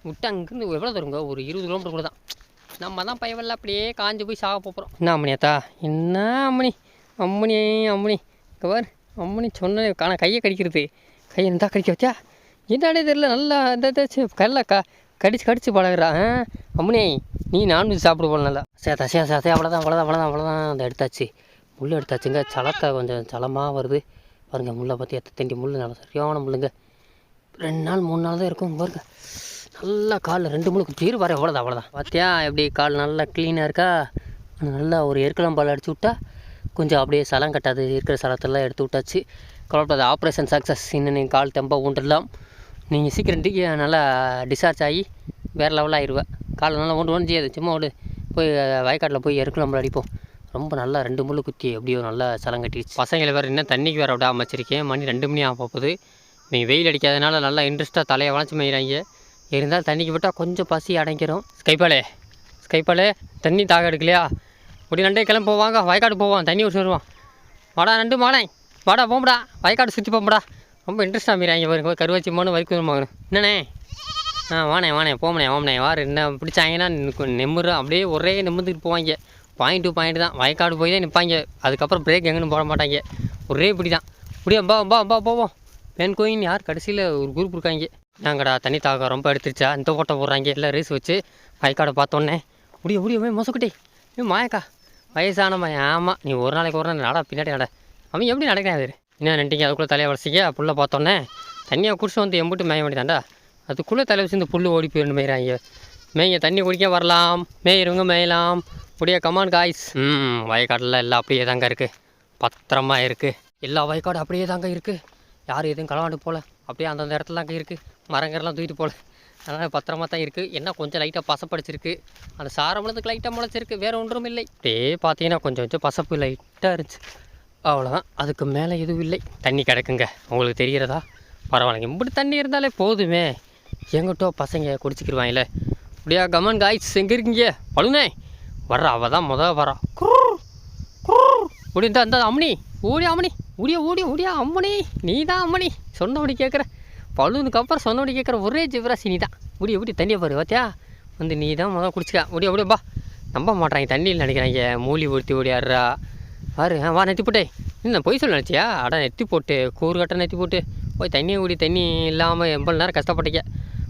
விட்டு அங்கேருந்து எவ்வளோ தருங்க? ஒரு இருபது கிலோமீட்டர் கூட தான். நம்ம தான் பயவல்ல அப்படியே காஞ்சு போய் சாக போகிறோம் என்ன அம்மனியாத்தா என்ன அம்மனி அம்மனி அம்மனி கவர் பாரு அம்மனி சொன்ன காண கையை கடிக்கிறது. கையை இருந்தால் கடிக்க வச்சா? என்னடே தெரியல நல்லா இந்த இந்த கல்ல க கடிச்சு கடிச்சு பழகுறா. ஆ? அம்மனி நீ நான்வெஜ் சாப்பிட போல நல்லா. சேத்தா சே சேத்தே அவ்வளோதான் அவ்வளோதான் அவ்வளோதான் அவ்வளோதான் அந்த எடுத்தாச்சு. முள் எடுத்தாச்சுங்க. சலத்தை கொஞ்சம் சலமாக வருது. பாருங்க முள்ளை பற்றி எத்த தண்டி முள் நல்லா சரியான முள்ளுங்க. ரெண்டு நாள் மூணு நாள் தான் இருக்கும். பாருங்க. நல்லா காலில் ரெண்டு முழு தீர் வர அவ்வளோதான் அவ்வளோதான் பார்த்தியா எப்படி கால் நல்லா க்ளீனாக இருக்கா? நல்லா ஒரு எருக்கலம்பால் அடிச்சு விட்டா கொஞ்சம் அப்படியே சலம் கட்டாது. இருக்கிற சலத்தெல்லாம் எடுத்து விட்டாச்சு. கவலைப்படாது ஆப்ரேஷன் சக்ஸஸ் இன்னும் நீங்கள் கால் தெம்பாக ஊண்டலாம். நீங்கள் சீக்கிரம் டிக்கி நல்லா டிஸ்சார்ஜ் ஆகி வேறு லெவலாக ஆயிடுவேன் காலை நல்லா ஒன்று ஒன்று செய்யாது. சும்மா ஓடு போய் வயக்காட்டில் போய் எருக்கலம்பல் அடிப்போம். ரொம்ப நல்லா ரெண்டு முள்ளு குத்தி எப்படியோ நல்லா சலம் கட்டிடுச்சு. பசங்களை வேறு இன்னும் தண்ணிக்கு வேறு விட அமைச்சிருக்கேன் மணி ரெண்டு மணி ஆக போகுது. நீங்கள் வெயில் அடிக்காதனால நல்லா இன்ட்ரெஸ்ட்டாக தலையை வளைச்சி மயிறாங்க. இருந்தால் தண்ணிக்கு விட்டால் கொஞ்சம் பசி அடைக்கிறோம் ஸ்கைப்பாலே ஸ்கைப்பாலே தண்ணி தாக எடுக்கலையா? இப்படி நண்டே கிளம்பி போவாங்க. வயக்காடு போவான் தண்ணி ஒரு வருவான் வாடா நண்டு மாலை. வாடா போம்படா. வயக்காடு சுற்றி போம்படா. ரொம்ப இன்ட்ரெஸ்ட்டாக மீறாங்க பாருங்க. கருவாச்சி மோனு வரைக்கும் வாங்கணும் என்னண்ணே? ஆ வானே வானே போமனே ஓமனே வார் என்ன பிடிச்சாங்கன்னா நிம்மரு அப்படியே ஒரே நிமிர்ந்துட்டு போவாங்க. பாயிண்ட் டூ பாயிண்ட் தான். வயக்காடு போய் தான் நிற்பாங்க அதுக்கப்புறம் பிரேக் எங்கேன்னு போட மாட்டாங்க. ஒரே இப்படி தான் அப்படியே பா பா பா போவோம். பெண் கோயின்னு யார் கடைசியில் ஒரு குரூப் இருக்காங்க. நாங்கடா தண்ணி தாக்கம் ரொம்ப எடுத்துருச்சா? இந்த ஓட்டை போடுறாங்க எல்லாம் ரேஸ் வச்சு வயக்காடை பார்த்தோன்னே. முடிய முடிய மொசக்குட்டி. நீ மாயக்கா. வயசான மாயா ஆமாம் நீ ஒரு நாளைக்கு ஒரு நாள் நடா பின்னாடி நட. அவன் எப்படி நடக்கிறேன் அது என்ன நின்ட்டிங்க அதுக்குள்ளே தலையை வளசிக்க புள்ள பார்த்தோன்னே தண்ணியை குடிச்சு வந்து எம்பிட்டு மேய வேண்டியதாண்டா அதுக்குள்ளே தலை வச்சு இந்த புல் ஓடி போயிருந்து மேயிறாங்க மேய்ங்க தண்ணி குடிக்க வரலாம். மேயிறவங்க மேயலாம். முடிய கமான் காய்ஸ் ம் வயக்காடெல்லாம் எல்லாம் அப்படியே தாங்க இருக்குது பத்திரமா இருக்குது எல்லா வயக்காடும் அப்படியே தாங்க இருக்குது யாரும் எதுவும் களவாண்டு போகல அப்படியே அந்தந்த இடத்துல தாங்க இருக்குது மரங்கரெல்லாம் தூக்கிட்டு போகல அதனால் பத்திரமா தான் இருக்குது என்ன கொஞ்சம் லைட்டாக பசப்படிச்சிருக்கு. அந்த சாரமளத்துக்கு லைட்டாக முளைச்சிருக்கு. வேறு ஒன்றும் இல்லை. அப்படியே பார்த்தீங்கன்னா கொஞ்சம் கொஞ்சம் பசப்பு லைட்டாக இருந்துச்சு. அவ்வளோதான் அதுக்கு மேலே எதுவும் இல்லை. தண்ணி கிடக்குங்க. உங்களுக்கு தெரிகிறதா? பரவாயில்லைங்க. இப்படி தண்ணி இருந்தாலே போதுமே. எங்கிட்டோ பசங்க குடிச்சிக்கிருவாங்களே அப்படியா கமன் காய்ஸ் எங்கே இருக்கீங்க? பழுனே. வர்றா அவள் தான் மொதல் வரா. ஓடி இந்த இருந்தால் அம்மணி. ஓடி அம்மணி. ஓடியா ஓடி ஓடியா அம்மணி. நீ தான் அம்மணி. சொன்னபடி கேட்குற பழுனுக்கு அப்புறம் சொன்னபடி கேட்குற ஒரே ஜிவராசி நீ தான் ஓடி எப்படி தண்ணியை பாரு பார்த்தியா வந்து நீ தான் முதல் குடிச்சிக்க. ஓடியா அப்படியே பா. நம்ப மாட்டாங்க தண்ணியில் நினைக்கிறாங்க மூலி ஊற்றி ஓடியாடுறா. பாரு ஆ, வா நெத்தி போட்டே. என்ன பொய் சொல்ல நினச்சியா? அட நெத்தி போட்டு கூறு கட்ட நெத்தி போட்டு. போய் தண்ணியை குடி தண்ணி இல்லாமல் எவ்வளோ நேரம் கஷ்டப்பட்டீங்க?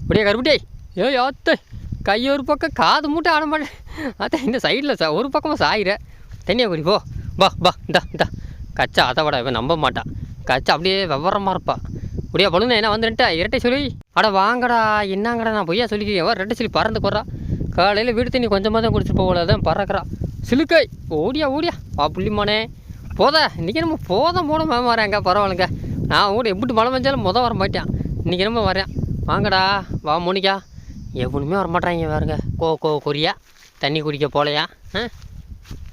அப்படியே கருப்பிட்டே. ஏ யாத்த கை ஒரு பக்கம் காது மூட்டை ஆட மாட்டேன். அதான் இந்த சைடில் சா ஒரு பக்கமாக சாயிற. தண்ணியை குடி போ. பா பா இந்தா இந்தா. கச்சா அதை விட இவன் நம்ப மாட்டான். கச்சா அப்படியே விவரமாக இருப்பா. அப்படியே பொழுது என்ன வந்துட்டா இரட்டை சொல்லி அட வாங்கடா என்னங்கடா நான் பொய்யா சொல்லிக்கிறேன் வா ரெட்டை சொல்லி பறந்து போடுறா. காலையில் வீடு தண்ணி கொஞ்சமாக தான் குடிச்சிட்டு போகல தான் பறக்கிறா. சிலுக்காய் ஓடியா ஓடியா. வா புள்ளிமானே போதா? இன்றைக்கி நம்ம போதும் போட மேம் வரேங்க பரவாயில்லைங்க. நான் கூட எப்படி மழை பெஞ்சாலும் முத வர மாட்டேன். இன்றைக்கி நம்ம வரேன் வாங்கடா வா மோனிக்கா எவனுமே வர வேறுங்க பாருங்க. கோ கோ கொரியா. தண்ணி குடிக்க போலையா? ஆ?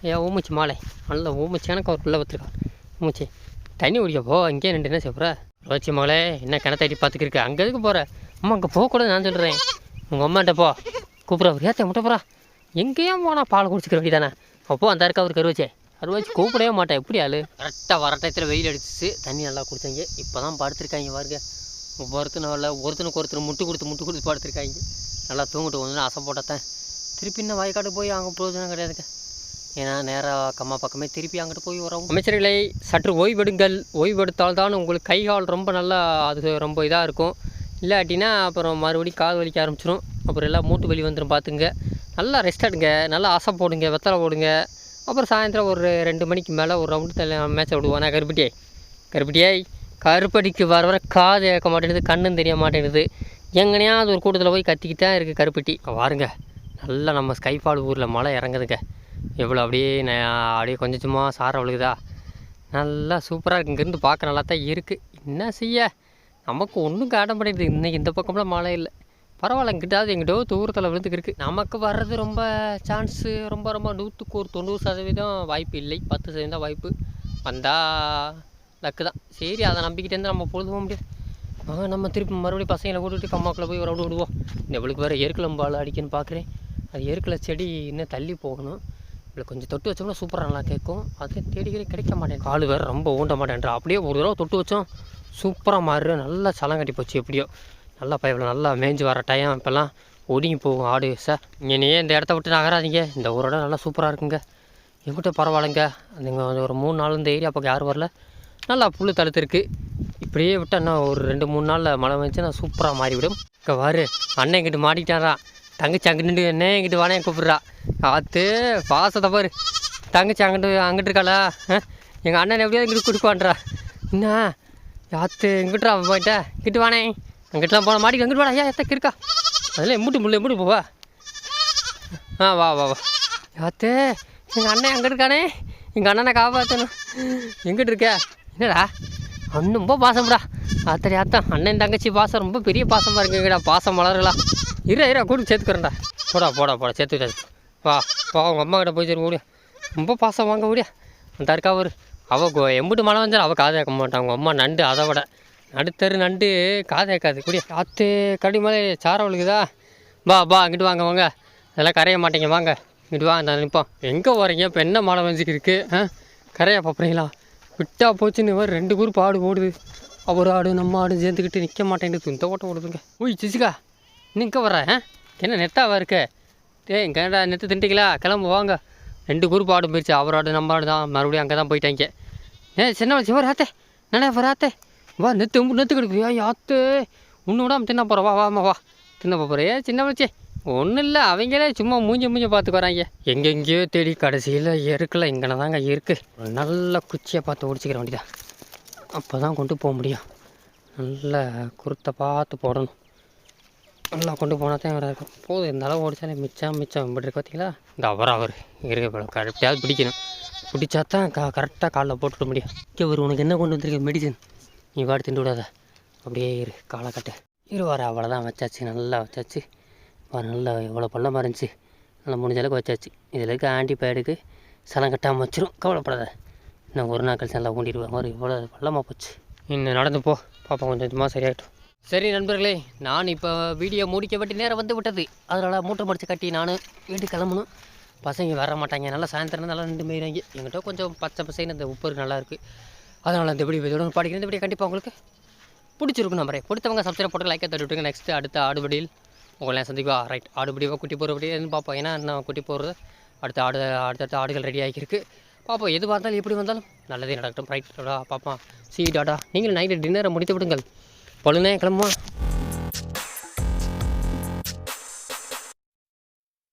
ஏ ஊமிச்சு மாலை. நல்ல ஊமிச்சு எனக்கு ஒரு பிள்ளை பார்த்துருக்கான் ஊமிச்சு தண்ணி குடிக்க போ. இங்கே நின்று என்ன செய்ய ரோச்சி மகளே என்ன கிணத்தடி பார்த்துக்கிருக்க? அங்கே எதுக்கு போகிற அம்மா அங்கே போகக்கூடாது நான் சொல்கிறேன் உங்கள் அம்மாட்ட போ. கூப்பிட்ற ஒரு ஏற்ற முட்டை போகிறா எங்கேயும் போனால் பால் குடிச்சிக்கிற வேண்டியதானே? அப்போ அந்த இருக்கா ஒரு கருவச்சே. கருவச்சு கூப்பிடவே மாட்டேன். எப்படி ஆளு? கரெக்டாக வரட்டத்தில் வெயில் அடிச்சிச்சு. தண்ணி நல்லா குடித்தாங்க இப்போ தான் படுத்திருக்காங்க பாருங்க. ஒவ்வொருத்தனும் இல்லை ஒருத்தனுக்கு ஒருத்தர் முட்டு கொடுத்து முட்டு கொடுத்து படுத்திருக்காங்க. நல்லா தூங்கிட்டு வந்து ஆசை போட்டத்தான். திருப்பி இன்னும் வயக்காடு போய் அங்கே பிரயோஜனம் கிடையாதுங்க. ஏன்னா நேராக கம்மா பக்கமே திருப்பி அங்கிட்டு போய் வரோம் அமைச்சர்களை சற்று ஓய்வெடுங்கள். ஓய்வெடுத்தால் தான் உங்களுக்கு கை கால் ரொம்ப நல்லா அது ரொம்ப இதாக இருக்கும். இல்லாட்டினா அப்புறம் மறுபடியும் காது வலிக்க ஆரம்பிச்சிடும் அப்புறம் எல்லாம் மூட்டு வலி வந்துடும் பார்த்துங்க. நல்லா ரெஸ்ட் எடுங்க. நல்லா அசை போடுங்க வெத்தலை போடுங்க. அப்புறம் சாயந்தரம் ஒரு ரெண்டு மணிக்கு மேலே ஒரு ரவுண்டு தள்ளி மேட்சை விடுவோம். நான் கருப்பட்டியாய் கருப்பட்டியாய் கருப்பட்டிக்கு வர வர காது ஏற்க மாட்டேங்குது கண்ணும் தெரிய மாட்டேங்குது. எங்கனையாவது ஒரு கூட்டத்தில் போய் கத்திக்கிட்டு தான் இருக்குது கருப்பட்டி. வாருங்க. நல்லா நம்ம ஸ்கைஃபால் ஊரில் மழை இறங்குதுங்க. எவ்வளோ அப்படியே நான் அப்படியே கொஞ்சம் கொஞ்சமாக சார விழுகுதா? நல்லா சூப்பராக இருக்குது இங்கேருந்து பார்க்க நல்லா தான் இருக்குது என்ன செய்ய? நமக்கு ஒன்றும் காட்ட மாட்டேங்குது. இன்னைக்கு இந்த பக்கம்லாம் மழை இல்லை. பரவாயில்ல இங்கிட்டாவது எங்கிட்டோ தூரத்தில் விழுந்துக்கு இருக்குது நமக்கு வர்றது ரொம்ப சான்ஸு ரொம்ப ரொம்ப நூற்றுக்கு ஒரு தொண்ணூறு சதவீதம் வாய்ப்பு இல்லை. பத்து சதவீதம் வாய்ப்பு. வந்தால் லக்கு தான். சரி அதை நம்பிக்கிட்டே இருந்து நம்ம பொழுது போக முடியாது. ஆ நம்ம திருப்பி மறுபடியும் பசங்களை கூட்டிட்டு கம்மாக்குள்ளே போய் ஒரு ரவுண்டு விடுவோம். இந்த இவளுக்கு வேறு ஏற்கலம்பால் அடிக்கன்னு பார்க்குறேன் அது ஏற்கலை செடி இன்னும் தள்ளி போகணும். இல்லை கொஞ்சம் தொட்டு வச்சோம்னா சூப்பராக நல்லா கேட்கும். அது தேடிக்கிறே கிடைக்க மாட்டேன். கால் வேறு ரொம்ப ஊண்ட மாட்டேன்றா. அப்படியே ஒரு தடவை தொட்டு வச்சோம் சூப்பராக மாறு நல்லா சலம் கட்டி போச்சு எப்படியோ. நல்லா பயவில் நல்லா மேய்ஞ்சு வர டைம் இப்போல்லாம் ஒடுங்கி போகும் ஆடு சார் இங்கேயே இந்த இடத்த விட்டு நகராதீங்க. இந்த ஒரு இடம் நல்லா சூப்பராக இருக்குங்க. எங்கிட்ட பரவாயில்லைங்க. நீங்கள் ஒரு மூணு நாள் இந்த ஏரியா பக்கம் யாரும் வரல. நல்லா புல் தடுத்துருக்கு. இப்படியே விட்டால் என்ன ஒரு ரெண்டு மூணு நாளில் மழை வந்துச்சுன்னா சூப்பராக மாறிவிடும். இங்கே வாரு அண்ணன் இங்கிட்டு மாட்டிக்கிட்டாரா தங்கச்சி அங்கிட்டு நின்று என்ன எங்கிட்டு வானே கூப்பிட்றா. ஆத்து பாசத்தை பாரு. தங்கச்சி அங்கிட்டு அங்கிட்டு இருக்காளா எங்கள் அண்ணன் எப்படியாவது இங்கிட்டு கொடுக்குவான்றா என்ன? ஆத்து இங்கிட்டுறா போயிட்ட இங்கிட்டு வானே அங்கிட்டலாம் போன மாட்டிக்கு அங்கிட்டு வாடா ஐயா எத்தக்கு இருக்கா? அதெல்லாம் எம்பிட்டு முள்ளு எம்பிட்டு போவா? ஆ வா வா வா. ஆத்து எங்கள் அண்ணன் அங்கே இருக்கானே? எங்கள் அண்ணனை காப்பாற்றணும் எங்கிட்டு இருக்க? என்னடா? அண்ணன் ரொம்ப பாசம்டா ஆத்தடி ஆத்தான் அண்ணன் தங்கச்சி பாசம் ரொம்ப பெரிய பாசமாக இருக்குங்கடா பாசம் மலர்களா இரு இரு கூட சேர்த்துக்கிறேன்டா. போடா போடா போடா சேர்த்து வா வா உங்கள் அம்மா கிட்ட போய் சரி ஓடியா. ரொம்ப பாசம் வாங்க ஓடியா. அந்த இருக்கா ஒரு அவள் எம்பிட்டு மழை வந்தாலும் அவள் காது கேட்க மாட்டான். உங்கள் அம்மா நண்டு அதை விட. நடுத்தரு நண்டு காது கேட்காது கூடிய காற்று கடி மலை சாரம் விழுகுதா? வா பா அங்கிட்டு வாங்க வாங்க. அதெல்லாம் கரைய மாட்டீங்க வாங்க. இங்கிட்டு வா நான் நிற்போம் எங்கே போகிறீங்க இப்போ என்ன மழை வந்துக்கு ஆ? கரையா பார்ப்பீங்களா விட்டா போச்சுன்னு ஒரு ரெண்டு குரூப் ஆடு ஓடுது. அவர் ஆடு நம்ம ஆடு சேர்ந்துக்கிட்டு நிற்க மாட்டேங்குது. இந்த ஓட்டம் ஓடுதுங்க. ஓய் சிசிக்கா நீங்க இங்கே வர என்ன நெத்தாவா இருக்கு? டேய் கேடா நெத்து திண்டிங்களா கிளம்பு வாங்க. ரெண்டு குரூப் ஆடு போயிடுச்சு அவர் ஆடு நம்ம ஆடு தான். மறுபடியும் அங்கே தான் போயிட்டாங்க. ஏ சின்ன வச்சு ஒரு ஆத்தே. நானே வராத்தே வா நெத்து நெத்து கிடக்கு ஏய் ஆத்து. ஒன்று விடாம தின்ன போகிற வா வாமா வா. தின்ன போகிற ஏ சின்ன வச்சே ஒன்றும் இல்லை. அவங்களே சும்மா மூஞ்சி மூஞ்சி பார்த்துக்கு வராங்க. எங்கெங்கேயோ தேடி கடைசியில் இருக்குல்ல இங்கே தாங்க இருக்குது நல்ல குச்சியை பார்த்து ஒடிச்சிக்கிற வேண்டியதான் அப்போ தான் கொண்டு போக முடியும். நல்ல குருத்தை பார்த்து போடணும். நல்லா கொண்டு போனால் தான் இருக்கும் போதும் இந்த அளவு ஓடிச்சாலே மிச்சம் மிச்சம். இப்படி இருக்கு பார்த்தீங்களா இந்த அவர் அவர். இருக்க இப்போ பிடிக்கணும். பிடிச்சா தான் க கரெக்டாக காலில் போட்டுவிட முடியும். இங்கே ஒரு உனக்கு என்ன கொண்டு வந்திருக்க? மெடிசன் நீ வாடி திண்டு விடாத. அப்படியே இரு காலை கட்டு. இரு வர அவ்வளோதான் வச்சாச்சு. நல்லா வச்சாச்சு. வர நல்லா எவ்வளோ பள்ளமாக இருந்துச்சு. நல்லா முடிஞ்ச அளவுக்கு வச்சாச்சு. இதில் இருக்க ஆன்டிபயோட்டிக்கு சலம் கட்டாமல் வச்சிரும். கவலைப்படாத. இன்னும் ஒரு நாள் கழிச்சு நல்லா ஊண்டிடுவேன் ஒரு இவ்வளோ பள்ளமாக போச்சு. இன்னும் நடந்து போ. பாப்பா கொஞ்சம் கொஞ்சமாக சரியாகிட்டோம் சரி நண்பர்களே நான் இப்போ வீடியோ முடிக்க வேண்டிய நேரம் வந்து விட்டது. அதனால் மூட்டை முடிச்சு கட்டி நான் வீட்டுக்கு கிளம்பணும். பசங்க வர மாட்டாங்க. நல்லா சாயந்தரம் நல்லா ரெண்டு மேய்றாங்க எங்கிட்ட கொஞ்சம் பச்சை பசைன்னு அந்த உப்பு நல்லாயிருக்கு அதனால் அந்த வீடியோ இதோட படிக்கிறது இந்த வீடியோ கண்டிப்பாக உங்களுக்கு பிடிச்சிருக்கும் நம்பரே பிடித்தவங்க சப்ஸ்கிரைப் போட்டு லைக்கை தட்டி விட்டுங்க நெக்ஸ்ட்டு அடுத்த ஆடுபடியில் உங்களை சந்திப்பா ரைட் ஆடுபடியாக குட்டி போகிற பார்ப்போம். ஏன்னா நான் குட்டி போடுறது அடுத்த ஆடு அடுத்தடுத்த ஆடுகள் ரெடி ஆகியிருக்கு. பார்ப்போம். எது பார்த்தாலும் எப்படி வந்தாலும் நல்லதே நடக்கட்டும். ரைட் டாடா பாப்பா சி டாடா நீங்கள் நைட்டு டின்னரை முடித்து விடுங்கள். Follow na yan, kalam mo ah.